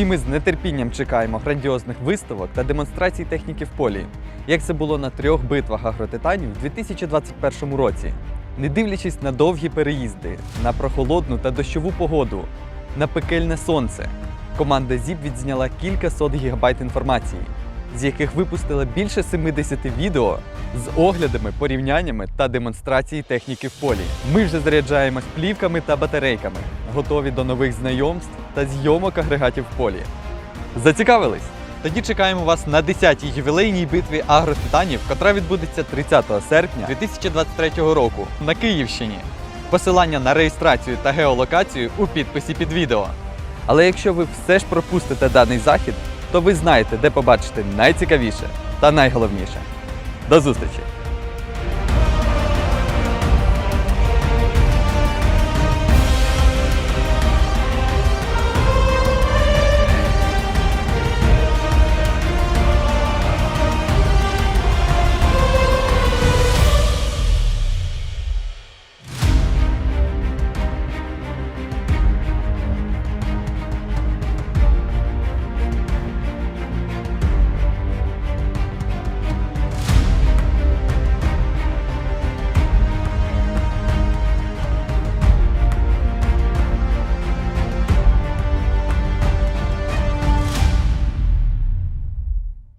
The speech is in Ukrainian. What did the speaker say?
Всі ми з нетерпінням чекаємо грандіозних виставок та демонстрацій техніки в полі, як це було на трьох битвах агротитанів у 2021 році. Не дивлячись на довгі переїзди, на прохолодну та дощову погоду, на пекельне сонце, команда ЗІП відзняла кілька сот гігабайт інформації, з яких випустила більше 70 відео з оглядами, порівняннями та демонстрації техніки в полі. Ми вже заряджаємось плівками та батарейками, готові до нових знайомств та зйомок агрегатів в полі. Зацікавились? Тоді чекаємо вас на 10-й ювілейній битві агротитанів, котра відбудеться 30 серпня 2023 року на Київщині. Посилання на реєстрацію та геолокацію у підписі під відео. Але якщо ви все ж пропустите даний захід, то ви знаєте, де побачити найцікавіше та найголовніше. До зустрічі!